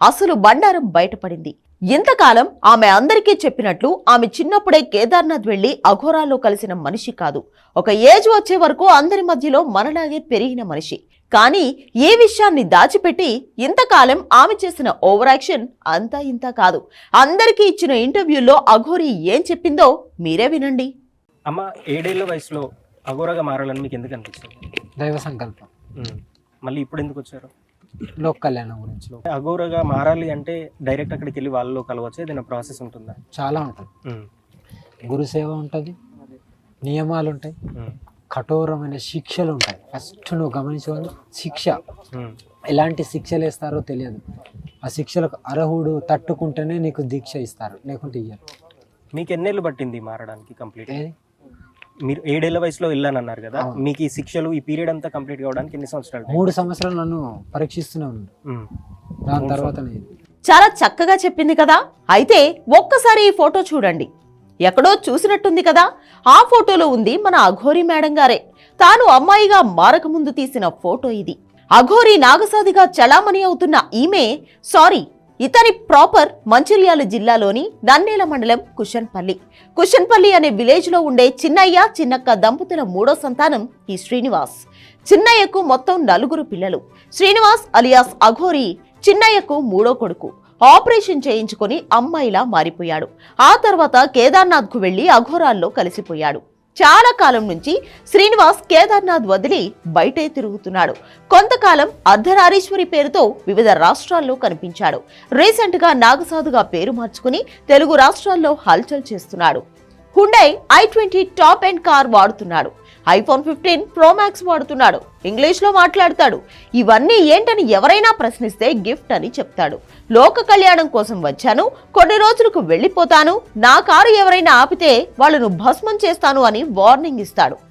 అసలు బండారం బయటపడింది. ఇంతకాలం ఆమె అందరికీ చెప్పినట్లు ఆమె చిన్నప్పుడే కేదార్నాథ్ వెళ్ళి అఘోరాల్లో కలిసిన మనిషి కాదు. ఒక ఏజ్ వచ్చే వరకు అందరి మధ్యలో మనలాగే పెరిగిన మనిషి. కానీ ఈ విషయాన్ని దాచిపెట్టి ఇంతకాలం ఆమె చేసిన ఓవర్ యాక్షన్ అంతా ఇంత కాదు. అందరికీ ఇచ్చిన ఇంటర్వ్యూలో అఘోరి ఏం చెప్పిందో మీరే వినండి. అమ్మ ఏడేళ్ళ వయసులో అఘోరగా మారాలని మీకు ఎందుకు అనిపించింది దైవ సంకల్పం. మళ్ళీ ఇప్పుడు ఎందుకు వచ్చారు? లోక్ కళ్యాణం గురించి. అఘోరగా మారాలి అంటే డైరెక్ట్ అక్కడికి వెళ్ళి వాళ్ళలో కలవచ్చు? ఏదైనా ప్రాసెస్ ఉంటుందా? చాలా ఉంటుంది. ఉమ్. గురు సేవ ఉంటుంది. నియమాలు ఉంటాయి. కఠోరమైన శిక్షలు ఉంటాయి. ఫస్ట్ నువ్వు గమనించవాలి శిక్ష. ఎలాంటి శిక్షలు ఇస్తారో తెలియదు. ఆ శిక్షలకు అర్హుడు తట్టుకుంటేనే నీకు దీక్ష ఇస్తారు. లేకుంటే ఇయ్యరు. మీకు ఎన్నేళ్ళు పట్టింది మారడానికి కంప్లీట్ మీరు ఏడేళ్ళ వయసులో వెళ్ళానన్నారు కదా అవును. మీకు ఈ శిక్షలు ఈ పీరియడ్ అంతా కంప్లీట్ కావడానికి ఎన్ని సంవత్సరాలు? మూడు సంవత్సరాలు నన్ను పరీక్షిస్తూనే ఉన్నాడు. దాని తర్వాత చాలా చక్కగా చెప్పింది కదా? అయితే ఒక్కసారి ఈ ఫోటో చూడండి. ఎక్కడో చూసినట్టుంది కదా? ఆ ఫోటోలో ఉంది మన అఘోరి మేడం గారే. తాను అమ్మాయిగా మారకముందు తీసిన ఫోటో ఇది. అఘోరి నాగసాదిగా చలామణి అవుతున్న ఈమె సారీ ఇతని ప్రాపర్ మంచిర్యాల జిల్లాలోని నన్నేల మండలం కుషన్పల్లి. కుషన్పల్లి అనే విలేజ్లో ఉండే చిన్నయ్య చిన్నక్క దంపతుల మూడో సంతానం ఈ శ్రీనివాస్. చిన్నయ్యకు మొత్తం నలుగురు పిల్లలు. శ్రీనివాస్ అలియాస్ అఘోరి చిన్నయ్యకు మూడో కొడుకు. ఆపరేషన్ చేయించుకొని అమ్మాయిలా మారిపోయాడు. ఆ తర్వాత కేదార్నాథ్కు వెళ్ళి అఘోరాల్లో కలిసిపోయాడు. చాలా కాలం నుంచి శ్రీనివాస్ కేదార్నాథ్ వదిలి బయటే తిరుగుతున్నాడు. కొంతకాలం అర్ధనారీశ్వరి పేరుతో వివిధ రాష్ట్రాల్లో కనిపించాడు. రీసెంట్గా నాగసాదుగా నాగసాధుగా పేరు మార్చుకుని తెలుగు రాష్ట్రాల్లో హల్చల్ చేస్తున్నాడు. Hyundai i twenty top end car వాడుతున్నాడు. IPhone fifteen pro max వాడుతున్నాడు. ఇంగ్లీష్లో మాట్లాడతాడు. ఇవన్నీ ఏంటని ఎవరైనా ప్రశ్నిస్తే గిఫ్ట్ అని చెప్తాడు. లోక కళ్యాణం కోసం వచ్చాను. కొన్ని రోజులకు వెళ్ళిపోతాను. నా కారు ఎవరైనా ఆపితే వాళ్ళను భస్మం చేస్తాను అని వార్నింగ్ ఇస్తాడు.